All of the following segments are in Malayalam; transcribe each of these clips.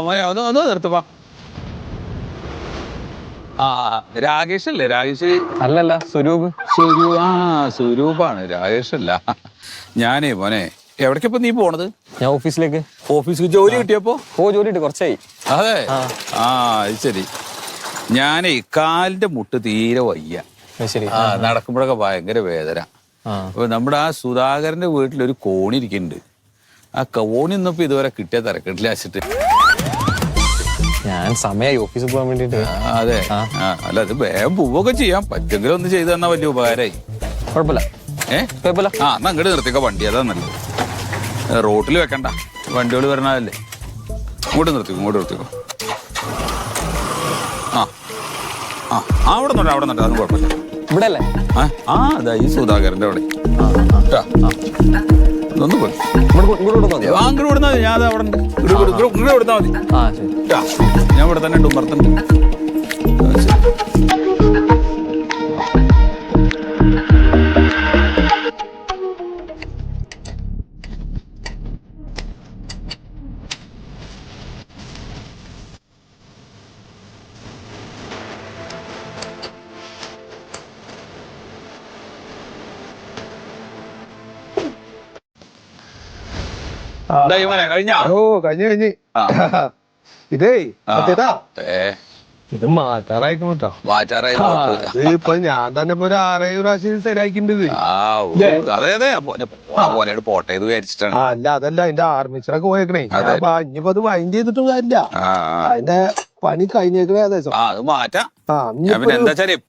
ഒന്ന് ഒന്ന് നിർത്തുപ്പാ ആ രാകേഷ് അല്ലേ രാകേഷ് അല്ലല്ല സ്വരൂപ്. സ്വരൂ ആ സ്വരൂപാണ്. രാകേഷ് അല്ല ഞാനേ മോനെ എവിടേക്കപ്പോ നീ പോണത്? ഞാൻ ഓഫീസിലേക്ക്. ഓഫീസിൽ ജോലി കിട്ടിയപ്പോ? ഓ ജോലി കിട്ടി കുറച്ചായി. അതെ? ആ. അത് ശരി. ഞാനേ കാലിന്റെ മുട്ട് തീരെ വയ്യ. അത് ശരി. ആ നടക്കുമ്പോഴൊക്കെ ഭയങ്കര വേദന. ആ. അപ്പൊ നമ്മുടെ ആ സുധാകരന്റെ വീട്ടിലൊരു കോണി ഇരിക്കുന്നുണ്ട്. ആ കോണി ഒന്നും ഇപ്പൊ ഇതുവരെ കിട്ടിയ തിരക്കിട്ടില്ല വെച്ചിട്ട്. ഞാൻ സമയം ഓഫീസിൽ പോകാൻ വേണ്ടിട്ട്. ആ, അതെ. ആ, അല്ല അത് വേഗം പോവുകയൊക്കെ ചെയ്യാം. പറ്റെങ്കിലും ഒന്ന് ചെയ്തു തന്നാ വലിയ ഉപകാരമായി കുഴപ്പമില്ല. ഏ? കുഴപ്പമില്ല. ആ എന്നാ അങ്ങോട്ട് നിർത്തിക്ക വണ്ടി. അതാ നല്ലത്. റോട്ടിൽ വെക്കണ്ട. വണ്ടികൾ വരണതല്ലേ. ഇങ്ങോട്ട് നിർത്തിക്കോ ഇങ്ങോട്ട് നിർത്തിക്കോ. ആ ആ ആ അവിടെ നിന്നുണ്ട് അവിടെ നിന്നുണ്ട് അതൊന്നും കുഴപ്പമില്ല. ഇവിടെ അല്ലേ ആ ആ അതാ ഈ സുധാകരന്റെ അവിടെ. ട്ടാ. ഒന്ന് പോയി കൊ- ഇങ്ങോട്ട് കൊടുത്താൽ ആ മതി. ഞാൻ അവിടെ ഉണ്ട് ഇങ്ങോട്ട് വിടുന്നാ മതി. ആ. ഞാൻ ഇവിടെ തന്നെ ഉണ്ട് ഉമ്മർത്തുണ്ട് ഓ കഴിഞ്ഞു കഴിഞ്ഞ്. ഇതേ. സത്യതാ? ഇത് കേട്ടോ. ഇപ്പൊ ഞാൻ തന്നെ ഇപ്പൊ ഒരു ആറേഴ് പ്രാവശ്യം ശരിയാക്കിണ്ട് ആ ഓ, അതെ അതെ. പോനെ പോനോട് പോട്ടെ ഇത് വിചാരിച്ചിട്ടാണ്. അല്ല അതല്ല അതിന്റെ ആർമിച്ചറൊക്കെ പോയേക്കണേ. ഇനിയിപ്പോ അത് വൈൻഡ് ചെയ്തിട്ടും കാര്യമില്ല. അതിന്റെ പണി കഴിഞ്ഞേക്കണേ അതേ മാറ്റാം.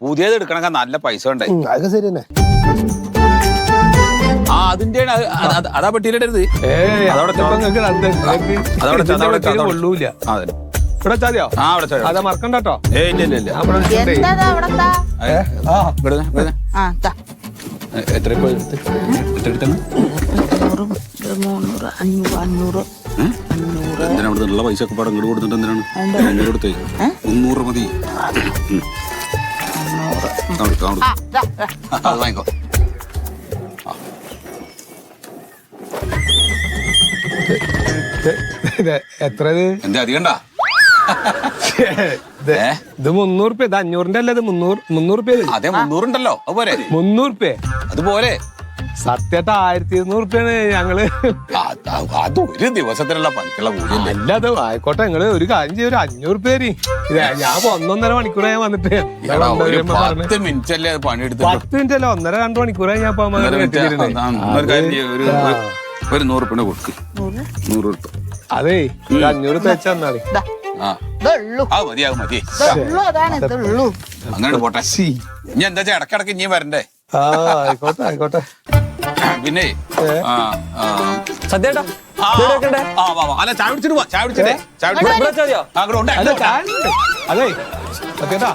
പുതിയത് എടുക്കണമെങ്കിൽ നല്ല പൈസ ഉണ്ടായി അതൊക്കെ ശരി തന്നെ ആ അതിന്റെ അതാ അതവിടെ കൊള്ളൂല. ഇവിടെ ചതിയോ ആ അവിടെ വെച്ചോ, അവിടെ അതാ മറക്കണ്ട കേട്ടോ. ഏയ് ഇല്ല ഇവിടെ ഇവിടെ എത്ര മുന്നൂറ് അഞ്ഞൂറ് അഞ്ഞൂറ് എന്തിനാ അവിടെ പൈസ ഒക്കെ പടം ഇങ്ങോട്ട് കൊടുത്തിട്ട് എന്തിനാണ്? അഞ്ഞൂറ് കൊടുത്തേ. മുന്നൂറ് മതി. അവിടെ, അവിടെ. അത് വാങ്ങിക്കോ. എത്ര ഇത്? എന്താ അധികണ്ടാ ഇത് ഏ? ഇത് മുന്നൂറ് റുപ്യ ഇത് അഞ്ഞൂറിന്റെ അല്ല ഇത് മുന്നൂറ് മുന്നൂറ് റുപ്യ അതെ മുന്നൂറുണ്ടല്ലോ. അതുപോലെ അതുപോലെ സത്യമായിട്ട് ആയിരത്തി ഇരുന്നൂറ് റുപ്യാണ് ഞങ്ങൾ. അത് ഒരു ദിവസത്തിനുള്ള പണിക്കുള്ള കൂലി അല്ല? അത് ആയിക്കോട്ടെ നിങ്ങൾ ഒരു കാര്യം ചെയ്യും ഒരു അഞ്ഞൂറ് പേര് ഞാൻ ഒന്നൊന്നര മണിക്കൂറായി ഞാൻ വന്നിട്ട്? പത്ത് മിനിറ്റ് അല്ലേ പണിയെടുത്ത് പത്ത് മിനിറ്റ് അല്ല ഒന്നര രണ്ട് മണിക്കൂറായി ഞാൻ ഒരു നൂറ് പിന്നെ കൊടുക്ക്. നൂറ്? കൊടുത്തു. അതേ അഞ്ഞൂറ്. ആ. ആ മതി അങ്ങനെ പോട്ടെ. ഇനി എന്താ വെച്ചാ ഇടക്കിടക്ക് ഇനിയും വരണ്ടേ? ആ ആയിക്കോട്ടെ ആയിക്കോട്ടെ. പിന്നെ. അല്ല ചായ പിടിച്ചിട്ട് പോവാ ചായ പിടിച്ചിട്ടേ ചായ. അതേ സത്യേട്ടാ.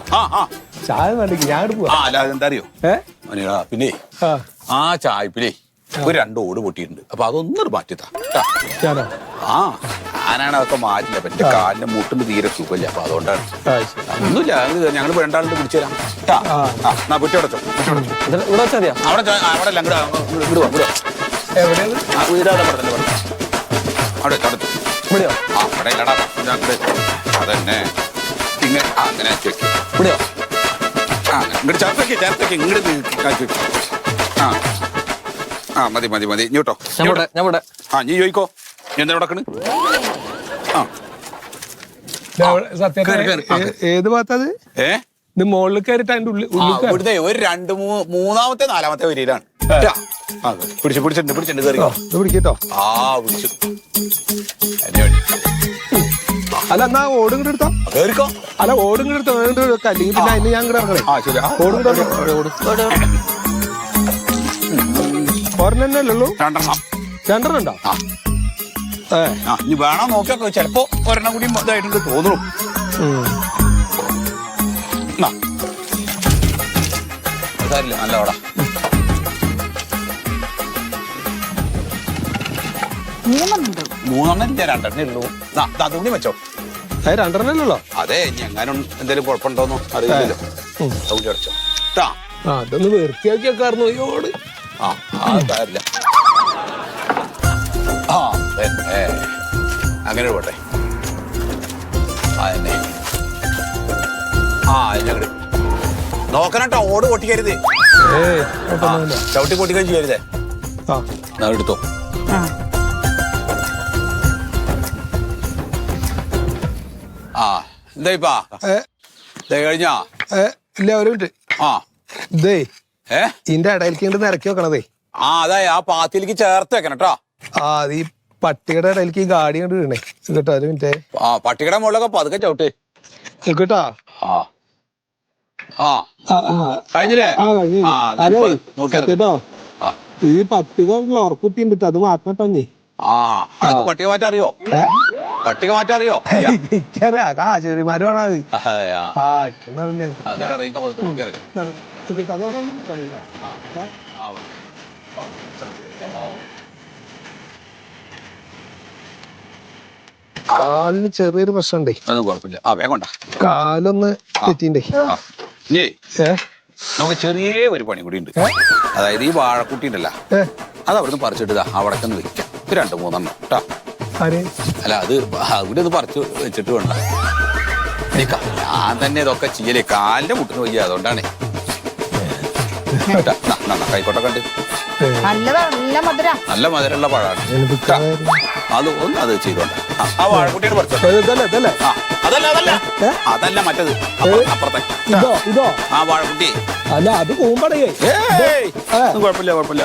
ഞാൻ അല്ല അതെന്താ അറിയോ? പിന്നെ ആ. ആ ചായപ്പിലേ ഒരു രണ്ട് ഓട് പൊട്ടിയിട്ടുണ്ട്. അപ്പൊ അതൊന്നും മാറ്റിത്താ കേട്ടാ ഞാനോ? ആ ഞാനാണ് അതൊക്കെ മാറ്റില്ല എന്റെ കാലിന്റെ മുട്ടിന് തീരെ സുഖമില്ല. അപ്പൊ അതുകൊണ്ടാണ്. ഒന്നുമില്ല ഞങ്ങൾ രണ്ടാളുടെ പിടിച്ചു തരാം ട്ടാ. ആ. പെട്ടി അടച്ചോ ഇവിടെ മതിയോ? അവിടെ അവിടെ അല്ല ഇങ്ങോട്ട് ഇങ്ങോട്ട്. എവിടെയാണ്? വീട് അവിടെ പറഞ്ഞു അവിടെ വെച്ച്. അടച്ചു ഇവിടെയോ? ആ അവിടെ ഇല്ലടാ ഇതാണ്ട്. അതന്നെ. ഇങ്ങനെ അങ്ങനെ വെക്ക്. ഇവിടെയോ? ആ ഇങ്ങോട്ട് ചേർത്തേക്ക് ചേർത്തേക്ക് ഇങ്ങോട്ട് ആ. ആ മതി മതി മതി. ഇങ്ങോട്ടോ ഇവിടെ ആ നീ ചോദിക്കോ. എന്താ നടക്കണ് ആ. ഏത് ഭാഗത്തത് ഏ? ഇത് മുകളിൽ കയറിട്ട് അതിന്റെ ഉള്ളിൽ ഇവിടുത്തെ ഒരു രണ്ട് മൂ- മൂന്നാമത്തെ നാലാമത്തെ വരിയിലാണ്. പിടിച്ചു പിടിച്ചിട്ടുണ്ട് പിടിച്ചിട്ടുണ്ട് കയറി ഇത് പിടിക്കട്ടോ ആ പിടിച്ചു. അല്ല എന്നാ ഓടും കൂടെ എടുത്തോ. കേറിക്കോ. അല്ല ഓടും കൂടെ എടുത്തോ. എന്നിട്ട് അല്ലെങ്കിൽ പിന്നെ അതിന് ഞാൻ കൂടെ ഇറങ്ങണേ. ആ ശരി. ആ, ഓടും കൂടെ ഒരെണ്ണല്ലേ രണ്ടെണ്ണം രണ്ടെണ്ണം. ഉണ്ടോ ആ. ഏ. ആ ഇനി വേണോ നോക്കിയൊക്കെ ചിലപ്പോ ഒരെണ്ണം കൂടി ഇതായിട്ടുണ്ട് തോന്നുന്നു. എന്നാ. സാരില്ല നല്ല മൂന്നുണ്ട് മൂന്നെണ്ണം. ഇല്ല രണ്ടെണ്ണേ ഉള്ളൂ. ദാ അതുകൂടി വെച്ചോ. രണ്ടെണ്ണല്ലേ അതെ ഇനി എങ്ങനെ എന്തെങ്കിലും കുഴപ്പമുണ്ടോന്നോ അറിയില്ലല്ലോ. അതൊന്ന് വൃത്തിയാക്കിയൊക്കെ ഈ ഓട് ആ ആ സാരില്ല ആ അങ്ങനെ പോട്ടെ. ആ അതിനകട് നോക്കണട്ടോ ഓട് പൊട്ടിക്കരുത്. ആ. ചവിട്ടി പൊട്ടിക്കുകയും ചെയ്യരുതേ. ആ. എന്നാ എടുത്തോ. ആ. ആ എന്തായിപ്പാ? ഏ, ദേ കഴിഞ്ഞാ? ഏ, ഇല്ല ഒരു മിനിറ്റ്. ആ. ഇതേ ഇതിന്റെ ഇടയിലേക്ക് ഇങ്ങോട്ട് നിരക്കി വെക്കണതേ. ആ അതെ ആ പാത്തിലേക്ക് ചേർത്ത് വെക്കണം കേട്ടോ ആ അത് ഈ പട്ടിയുടെ ഇടയിലേക്ക് ഈ ഗാഡി കണ്ട് വീണേ. കേട്ടോ ഒരു മിനിറ്റ്. ആ പട്ടിയുടെ മുകളിലൊക്കെ പതുക്കെ ചവിട്ട്. കേട്ടാ ആ. ആ. കഴിഞ്ഞില്ലേ. ആ. ഈ പട്ടിക ഉറക്കുത്തി ഉണ്ട് അത് മാറ്റം നീ ആ. പട്ടിക മാറ്റാൻ അറിയോ പട്ടിക മാറ്റാൻ അറിയോ ആണോ അത് അതൊക്കെ അറിയിക്കാൻ പറ്റും. നോക്കിയാ മതി. അറിയില്ല. ആ, കാലിന് ചെറിയൊരു പ്രശ്നമുണ്ടേ. അത് കുഴപ്പമില്ല. ആ വേഗം കാലൊന്ന് തെറ്റിണ്ടേ ഏ? നമുക്ക് ചെറിയ ഒരു പണി കൂടി ഉണ്ട്. അതായത് ഈ വാഴക്കുട്ടി ഉണ്ടല്ല. അത് അവിടുന്ന് പറിച്ചിട്ട് അവിടെ നിന്ന് വെക്കാം. രണ്ട് മൂന്നെണ്ണം കേട്ടോ അല്ല അത് അവിടെ ഒന്ന് പറിച്ച് വെച്ചിട്ട് വേണ്ട. ഞാൻ തന്നെ ഇതൊക്കെ ചെയ്യലേ. കാലിന്റെ മുട്ടിന് വയ്യ അതുകൊണ്ടാണ്. കൈക്കോട്ടെ കണ്ട് നല്ല മധുര. നല്ല മധുരമുള്ള പഴമാണ്. അത് ഒന്ന് അത് ചെയ്തോണ്ട ആ, വാഴക്കുട്ടിയുടെ അതല്ല അതല്ല. അതല്ല മറ്റത്. അപ്പുറ- അപ്പുറത്തെ ട്ടാ. ഇതോ ഇതോ? ആ വാഴക്കുട്ടി. അല്ല അത് കുഴപ്പമില്ല കുഴപ്പമില്ല.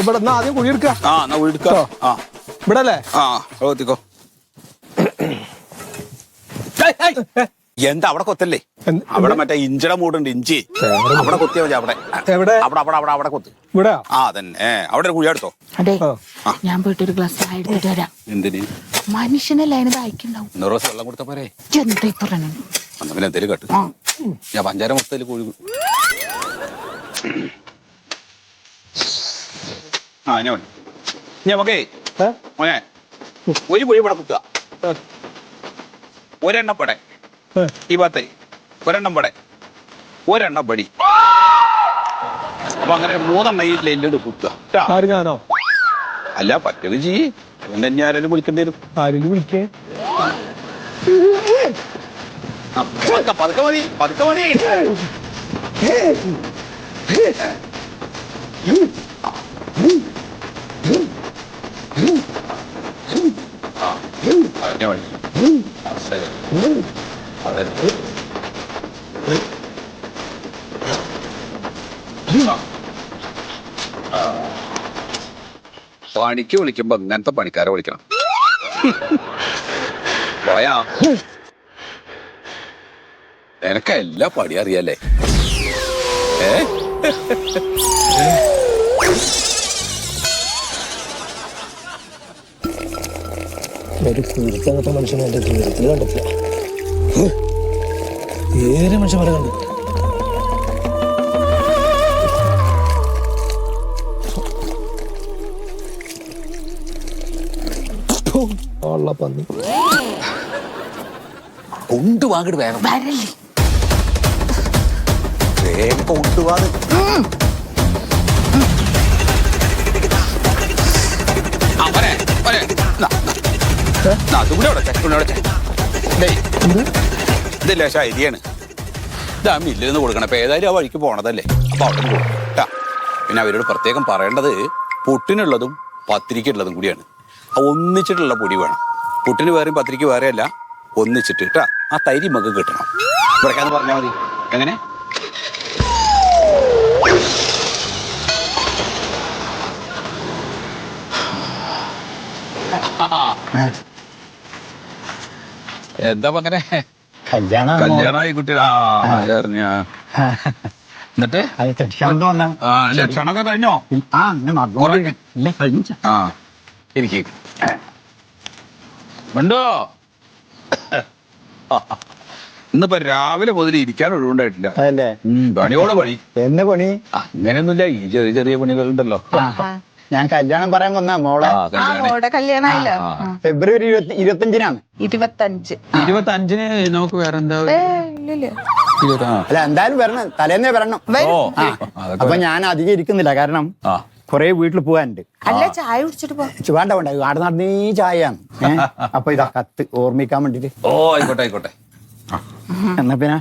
ഇവിടെ എന്നാ ആദ്യം കുഴി എടുക്ക. ആ എന്നാ എടുക്കാം. ആ. ഇവിടെ അല്ലേ ആ എത്തിക്കോ എന്താ അവിടെ കൊത്തല്ലേ? അവിടെ മറ്റേ ഇഞ്ചിയുടെ മൂടുണ്ട് ഇഞ്ചി. അവിടെ കൊത്തിയാ മതി അവിടെ. എവിടെ? അവിടെ അവിടെ അവിടെ അവിടെ കൊത്ത്. ഇവിടെ? ആ തന്നെ അവിടെ ഒരു കുഴി എടുത്തോ? അതെ. ഞാൻ പോയിട്ട് ഒരു ഗ്ലാസ് ചായ എടുത്തിട്ട് വരാം. എന്തിന്? മനുഷ്യനല്ല അതിന് ദാഹിക്കുണ്ടാവും നൂറ് ദിവസം വെള്ളം കൊടുത്ത പോരെ? എന്താ പറയണേ അന്ന് പിന്നെ എന്തേലും കേട്ട്. ഞാൻ പഞ്ചാര മൊത്തത്തിൽ കുഴി ആ ഞാൻ ഏ? മോനെ ഒരു കുഴി ഇവിടെ കുത്തുക. ഒരെണ്ണം പടെ ഏ. ഈ ഭാഗത്തെ ഒരെണ്ണം പടെ ഒരെണ്ണം പടി അപ്പൊ അങ്ങനെ മൂന്നെണ്ണം ഈ ലൈനിലോട്ട് കുത്തുക ട്ടാ. ആര് ഞാനോ അല്ല പറ്റത് ചെയ്യ് അതുകൊണ്ട് തന്നെ ആരെങ്കിലും വിളിക്കേണ്ടി വരും ആരെങ്കിലും വിളിക്കേ പതുക്കെ മതി പതുക്കെ മതി അതിനെ ver, ആ, അതെ. ആ. പണിക്ക് വിളിക്കുമ്പോ ഇങ്ങനത്തെ പണിക്കാരെ വിളിക്കണം പോയാ നിനക്ക് എല്ലാ പണി അറിയാലേ ഏ ഒരു മനുഷ്യനെ എന്റെ ജീവിതത്തിൽ കണ്ടിട്ടില്ല ഏറെ കണ്ടു ഉള്ള പന്നി. കൊണ്ടുവാങ്ങട്ട് വേഗം. വരല്ലേ വേഗം കൊണ്ടുപോവാത് ആ, മോനെ, മോനെ, നാ, നാ. നാ, ഇത് ശൈലിയാണ്. ഇതാ മില്ലിൽ നിന്ന് കൊടുക്കണം. അപ്പം ഏതായാലും ആ വഴിക്ക് പോണതല്ലേ. അപ്പൊ അവിടെ നിന്ന് കൊടുക്കും. ട്ടാ. പിന്നെ അവരോട് പ്രത്യേകം പറയേണ്ടത് പുട്ടിനുള്ളതും പത്തിരിക്കുള്ളതും കൂടിയാണ്. ആ ഒന്നിച്ചിട്ടുള്ള പൊടി വേണം. പുട്ടിന് വേറെയും പത്തിരിക്ക് വേറെ അല്ല ഒന്നിച്ചിട്ട്. കേട്ടാ ആ തൈരി മകം കിട്ടണം. ഇവിടേക്കാന്ന് പറഞ്ഞാൽ മതി. എങ്ങനെ? എന്താ അങ്ങനെ കല്യാണമായി കുട്ടി. എന്നിട്ട്? ആ ലക്ഷണമൊക്കെ കഴിഞ്ഞോ? ആ ഇരിക്കും. ഉണ്ടോ ഇന്നിപ്പോ രാവിലെ മുതൽ ഇരിക്കാൻ ഒഴിവുണ്ടായിട്ടില്ല. പണിയോടെ പണി. എന്നെ പണി? അങ്ങനെയൊന്നുമില്ല. ഈ ചെറിയ ചെറിയ പണികൾ ഉണ്ടല്ലോ ഞാൻ കല്യാണം പറയാൻ വന്ന മോളെ. കല്യാണമായില്ലോ? ആ. ഫെബ്രുവരി ഇരുപത്തി ഇരുപത്തഞ്ചിനാണ്. ഇരുപത്തഞ്ച്. ഇരുപത്തി നമുക്ക് വേറെ എന്താ അല്ല എന്തായാലും വരണം. തലേന്നേ വരണം. അപ്പൊ ഞാൻ അധികം ഇരിക്കുന്നില്ല കാരണം കൊറേ വീട്ടിൽ പോകാനുണ്ട് അല്ല ചായ കുടിച്ചിട്ട് പോ. വേണ്ട വേണ്ട. ആടെ നടന്നേ ചായയാണ്? അപ്പൊ ഇതാ കത്ത് ഓർമ്മിക്കാൻ വേണ്ടിട്ട്. ഓ ആയിക്കോട്ടെ ആയിക്കോട്ടെ. എന്നാ പിന്നെ?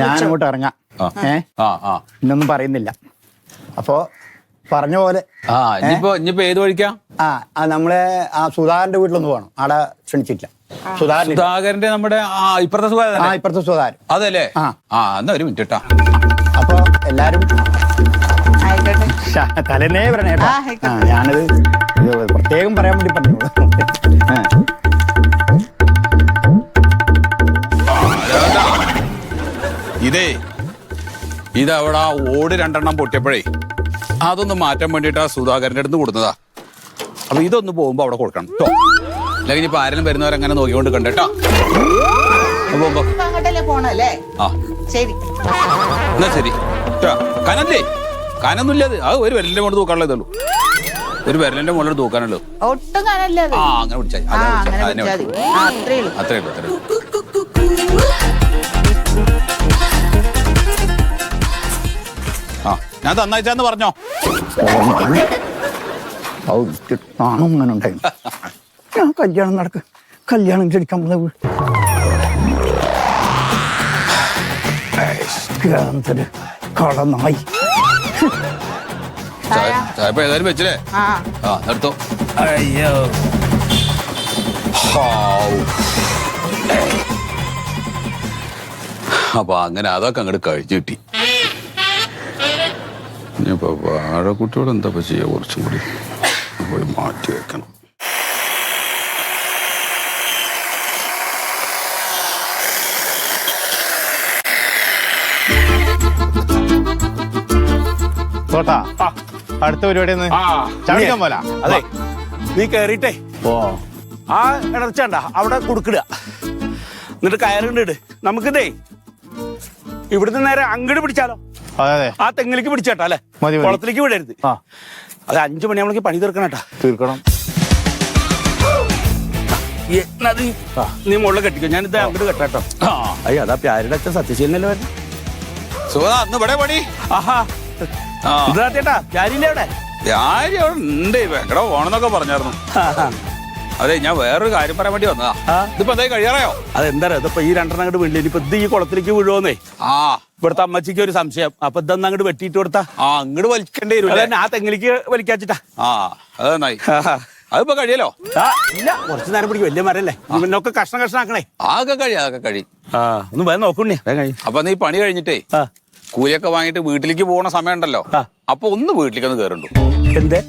ഞാൻ അങ്ങോട്ട് ഇറങ്ങാം. ആ. ഏ? ആ ആ. ഇന്നൊന്നും പറയുന്നില്ല. അപ്പോ പറഞ്ഞ പോലെ. ആ ഇനിയിപ്പോ ഇനിയിപ്പോ ഏത് വഴിക്കാ? ആ ആ നമ്മളെ ആ സുധാകരന്റെ വീട്ടിലൊന്ന് പോകണം ആടെ ക്ഷണിച്ചിട്ടില്ല. സുധാകരൻ സുധാകരന്റെ നമ്മുടെ ആ ഇപ്പുറത്തെ ആ സുധാകരൻ ഇപ്പുറത്തെ സുധാകരൻ. അതല്ലേ? ആ. ആ എന്നാ ഒരു മിനിറ്റ് കേട്ടാ അപ്പൊ എല്ലാരും ആയിക്കോട്ടെ. ശ്ശ, തലേന്നേ കേട്ടോ. ആ, ആയിക്കോട്ടെ. ഞാനത് ഇത് പ്രത്യേകം പറയാൻ വേണ്ടി പറഞ്ഞു ആ. ഇതേ ഇതവിടെ ആ ഓട് രണ്ടെണ്ണം പൊട്ടിയപ്പോഴേ അതൊന്ന് മാറ്റാൻ വേണ്ടിയിട്ട് ആ സുധാകരന്റെ അടുത്ത് കൊടുത്തതാ. അപ്പൊ ഇതൊന്ന് പോകുമ്പോ അവിടെ കൊടുക്കണം കേട്ടോ അല്ലെങ്കിൽ ഇപ്പൊ ആരെങ്കിലും വരുന്നവരങ്ങനെ നോക്കിക്കൊണ്ട് കണ്ടോ പോകുമ്പോ പോണല്ലേ? ആ. ശരി. എന്നാ ശരി. കനല്ലേ? കനൊന്നുമില്ല അത്. ഒരു വിരലിന്റെ മുകളിൽ തൂക്കാനുള്ളതേ ഉള്ളൂ. ഒരു വിരലിന്റെ മുകളിൽ തൂക്കാനുള്ളൂ. ഒട്ടും കാണല്ലേ ആ അങ്ങനെ പിടിച്ചാൽ അത്രേ ഉള്ളൂ അത്രേ ഉള്ളൂ. ഞാൻ തന്നയച്ചാന്ന് പറഞ്ഞോ. ഉണ്ടായി ഞാൻ കല്യാണം നടക്ക്. കല്യാണം ചെടിക്കാൻ പോകുന്നത് കളനായി ഏതായാലും വെച്ചില്ലേ? ആ. നിർത്തോ അയ്യോ. അപ്പൊ അങ്ങനെ അതൊക്കെ അങ്ങോട്ട് കഴിച്ചു കിട്ടി. ഇനിയിപ്പോ വാഴക്കുട്ടിയോട് എന്താ ചെയ്യുക ചെയ്യാ? കുറച്ചും കൂടി പോയി മാറ്റി വെക്കണം. തോട്ടാ അടുത്ത പരിപാടി ഒന്ന്. ചാടിക്കാൻ പോലെ? അതെ നീ ഓ ആ ഇടർച്ചണ്ട അവിടെ കൊടുക്കിടുക എന്നിട്ട് കയറുണ്ട് നമുക്കിതേ ഇവിടുന്ന് നേരെ അങ്ങോട്ട് പിടിച്ചാലോ? അതെ ആ തെങ്ങിലേക്ക് പിടിച്ചേട്ടാ അല്ലെ? മതി, മതി. കുളത്തിലേക്ക് വിടരുത്. ആ. അത് അഞ്ചു മണിയാകുമ്പോഴേക്ക് പണി തീർക്കണം കേട്ടാ. തീർക്കണം. ഈ, എന്നാ അത് നീ മുകളിൽ കെട്ടിക്കോ. ഞാനിത് അങ്ങോട്ട് കെട്ടാട്ടോ ആ. അയ്യോ അതാ പ്യാരുടെ അച്ഛൻ സത്യശീലനല്ലേ വരുന്നത് സുഖ അന്ന് ഇവിടെ പണി. ആഹാ. ആ. ഇതാ ചേട്ടാ പ്യാരില്ലേ അവിടെ? ആരും അവിടെ ഉണ്ട്. എങ്ങടെ പോണെന്നൊക്കെ പറഞ്ഞായിരുന്നു. ആഹാ. അതെ ഞാൻ വേറൊരു കാര്യം പറയാൻ വേണ്ടി വന്നതാ. ആ. ഇതിപ്പോ എന്തായി കഴിയാറായോ? അതെന്താ അറിയോ? ഇതിപ്പോ ഈ രണ്ടെണ്ണം അങ്ങോട്ട് വീണ്ടില്ല ഇനിയിപ്പോ ഇത് ഈ കുളത്തിലേക്ക് വീഴുവോന്നേ? ആ. ഇവിടുത്തെ അമ്മച്ചിക്ക് ഒരു സംശയം. അപ്പൊ ഇതൊന്നും അങ്ങോട്ട് വെട്ടിയിട്ട് കൊടുത്താ? ആ അങ്ങോട്ട് വലിക്കേണ്ടി വരും ആ തെങ്ങിലേക്ക് വലിക്കാച്ചിട്ടാ. ആ അത് നന്നായി. അതിപ്പോ കഴിയല്ലോ ഇല്ല കുറച്ച് നേരം പിടിക്കും വലിയ മരല്ലേ? ഇവനൊക്കെ കഷ്ണം കഷ്ണം ആക്കണേ ആകെ കഴിയും അതൊക്കെ കഴിയും. ആ ഒന്ന് വേഗം നോക്കണേ അപ്പൊ നീ പണി കഴിഞ്ഞിട്ടേ കൂലിയൊക്കെ വാങ്ങിയിട്ട് വീട്ടിലേക്ക് പോകുന്ന സമയം ഉണ്ടല്ലോ അപ്പൊ ഒന്ന് വീട്ടിലേക്ക് ഒന്ന് കയറുണ്ടു എന്തേ?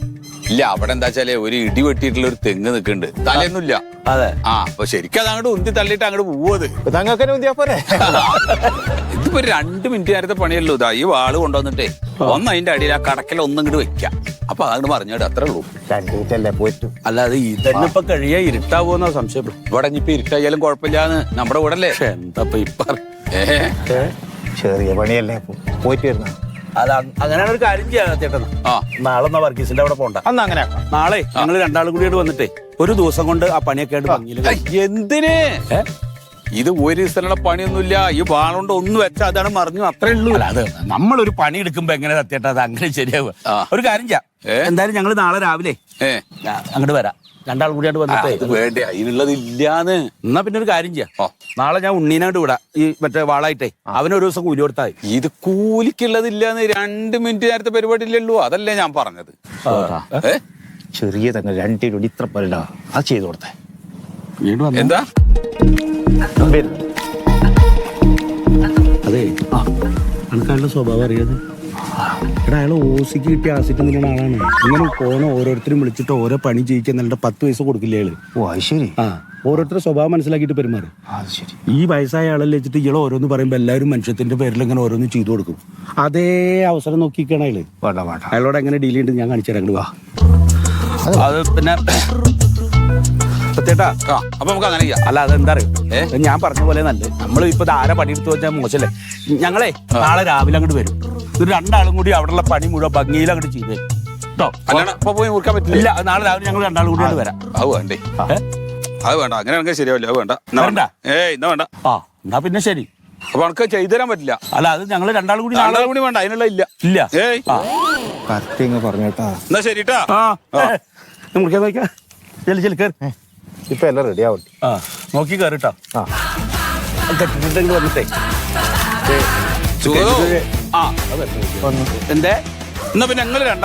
ഇല്ല അവിടെ എന്താ വെച്ചാൽ ഒരു ഇടി വെട്ടിയിട്ടുള്ള ഒരു തെങ്ങ് നിൽക്കുന്നുണ്ട്. തലയൊന്നുമില്ല. അതെ. ആ അപ്പൊ ശരിക്കും അത് അങ്ങോട്ട് ഉന്തി തള്ളിയിട്ട് അങ്ങോട്ട് പോവത് തങ്ങൾക്ക് ഉന്തിയാ പോരെ? ഇതിപ്പോ രണ്ട് മിനിറ്റ് നേരത്തെ പണിയല്ലോ ഇതാ ഈ വാൾ കൊണ്ടുവന്നിട്ടേ ഒന്ന് അതിന്റെ അടിയിൽ ആ കടക്കൽ ഒന്നും ഇങ്ങോട്ട് വെക്കാം. അപ്പൊ അതങ്ങോട്ട് പറഞ്ഞിട്ട് അത്രേ ഉള്ളൂ. പോയിട്ടു? അല്ലാതെ ഇതന്നെ ഇപ്പൊ കഴിയാ ഇരുട്ടാവോന്നാ സംശയം ഇവിടെ ഇനിയിപ്പോ ഇരുട്ടായാലും കുഴപ്പമില്ലാന്ന് നമ്മുടെ കൂടെ അല്ലേ? എന്താ ഇപ്പൊ ഇപ്പൊ ചെറിയ പണിയല്ലേ പോയിട്ട് വരുന്ന? അത് അങ്ങനെയാണ് ഒരു കാര്യം ചെയ്യാ ചേട്ടൻ. ആ. നാളെ എന്നാ വർഗീസിന്റെ അവിടെ പോണ്ട. അന്ന് അങ്ങനെ. നാളെ ഞങ്ങൾ രണ്ടാളും കൂടി ഇവിടെ വന്നിട്ടേ ഒരു ദിവസം കൊണ്ട് ആ പണിയൊക്കെ ആയിട്ട് എന്തിന്? ഇത് ഒരു ദിവസത്തിലുള്ള പണിയൊന്നുമില്ല. ഈ വാളുകൊണ്ട് ഒന്നും വെച്ചാൽ അതാണ് മറിഞ്ഞു. അത്രേ ഉള്ളൂ. അല്ല അത് നമ്മളൊരു പണി എടുക്കുമ്പോ എങ്ങനെ സത്യേട്ടാ അത് അങ്ങനെ ശരിയാവുക? ആ. ഒരു കാര്യം ചെയ്യാം. ഏ? എന്തായാലും ഞങ്ങൾ നാളെ രാവിലെ ഏ. ഞാ- അങ്ങോട്ട് വരാം. രണ്ടാൾ ആ, വന്നിട്ടേ. ഇത് വേണ്ടേ? അതിനുള്ളത് ഇല്ലാന്ന് എന്നാ പിന്നെ ഒരു കാര്യം ചെയ്യാം. ഓ. നാളെ ഞാൻ ഉണ്ണീനായിട്ട് വിടാം. ഈ മറ്റേ വാളായിട്ടേ. അവനൊരു ദിവസം കൂലി കൊടുത്താൽ മതി. ഇത് കൂലിക്കുള്ളതില്ലാന്ന് രണ്ട് മിനിറ്റ് നേരത്തെ പരിപാടി ഇല്ലല്ലോ. അതല്ലേ ഞാൻ പറഞ്ഞത്. ഏ? ചെറിയ തങ്ങൾ രണ്ടിലൂടെ ഇത്ര പോരണ്ട അത് ചെയ്തു കൊടുത്തേ. എന്താ? അതെ. സ്വഭാവം അറിയാതെ. എടാ അയാൾ ഓസിക്ക് കിട്ടിയ ആസിറ്റ് നിന്ന ആളാണ്. ഇങ്ങനെ പോണ ഓരോരുത്തരും വിളിച്ചിട്ട് ഓരോ പണി ചെയ്യിക്കാൻ നല്ല പത്ത് പൈസ കൊടുക്കില്ല അയാൾ? ഓ അത് ശരി. ആ ഓരോരുത്തരുടെ സ്വഭാവം മനസ്സിലാക്കിയിട്ട് പെരുമാറും. അത് ശരി. ഈ വയസ്സായ ആളെ വെച്ചിട്ട് ഇയാൾ ഓരോന്ന് പറയുമ്പോൾ എല്ലാവരും മനുഷ്യത്തിന്റെ പേരിൽ ഇങ്ങനെ ഓരോന്ന് ചെയ്തു കൊടുക്കും. അതേ അവസരം നോക്കിക്കണേ അയാൾ. വേണ്ട വേണ്ട. അയാളോട് എങ്ങനെ ഡീൽ ചെയ്യേണ്ടത് ഞാൻ കാണിച്ചു തരാം. വാ. അത് പിന്നെ സത്യേട്ടാ. ആ അപ്പൊ നമുക്ക് അങ്ങനെ ചെയ്യാം. അല്ല അതെന്താ അറിയോ? ഞാൻ പറഞ്ഞ പോലെ നല്ലത് നമ്മൾ ഇപ്പൊ ആരെ പണിയെടുത്ത് വെച്ചാൽ മോശമല്ലേ ഞങ്ങളെ നാളെ രാവിലെ അങ്ങോട്ട് വരും. ഇത് രണ്ടാളും കൂടി അവിടെയുള്ള പണി മുഴുവൻ ഭംഗിയിൽ അങ്ങോട്ട് ചെയ്തു തരും. കേട്ടോ പോയി മുറിക്കാൻ പറ്റില്ല? ഇല്ല നാളെ രാവിലെ ഞങ്ങൾ രണ്ടാളും കൂടി അങ്ങോട്ട് വരാം. അത് വേണ്ടേ? അത് വേണ്ട. അങ്ങനെ ശരിയാവില്ല. അത് വേണ്ട. വേണ്ട? ഏയ് ഇന്ന വേണ്ട. ആ എന്നാ പിന്നെ ശരി. അപ്പൊ നമുക്ക് ചെയ്തു തരാൻ പറ്റില്ല. അല്ല അത് ഞങ്ങൾ രണ്ടാളും കൂടി നാളെ നാളെ കൂടി വേണ്ട. അതിനുള്ള ഇല്ല. ഇല്ല. ഏയ്. ഇങ്ങ് പറഞ്ഞേട്ടാ എന്നാ ശരിട്ടാ ആ. മുറിക്കാൻ നോക്കാം ചെല്ലു ചെല്ലു കയറി ഇപ്പൊ എല്ലാം റെഡി ആവട്ടെ. ആ നോക്കി കയറിട്ടാ ആ. കെട്ടിട്ടുണ്ടെങ്കിൽ വന്നിട്ടേ. സുഖോ. ആ ഒന്ന് എന്തേ? എന്നാ പിന്നെ ഞങ്ങൾ രണ്ടാം